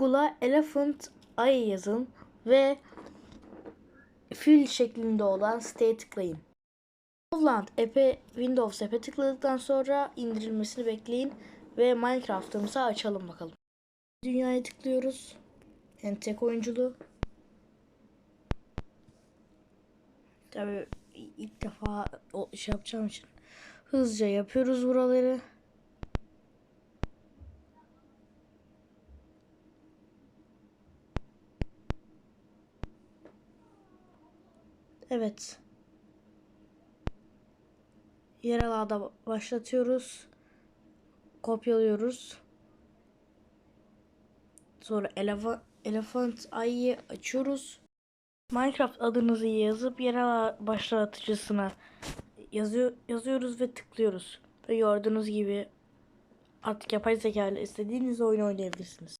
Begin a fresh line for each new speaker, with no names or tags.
Google'a Elephant Eye yazın ve fil şeklinde olan siteye tıklayın. Hovland app'e Windows app'e tıkladıktan sonra indirilmesini bekleyin ve Minecraft'ımızı açalım bakalım. Dünyaya tıklıyoruz. Yani tek oyunculu. Tabii ilk defa şey yapacağım için hızlıca yapıyoruz buraları. Evet. Yerel ağda başlatıyoruz. Kopyalıyoruz. Sonra elefa, Elephant Eye'yi açıyoruz. Minecraft adınızı yazıp yerel başlatıcısına yazıyor, yazıyoruz ve tıklıyoruz. Ve gördüğünüz gibi artık yapay zeka ile istediğiniz oyunu oynayabilirsiniz.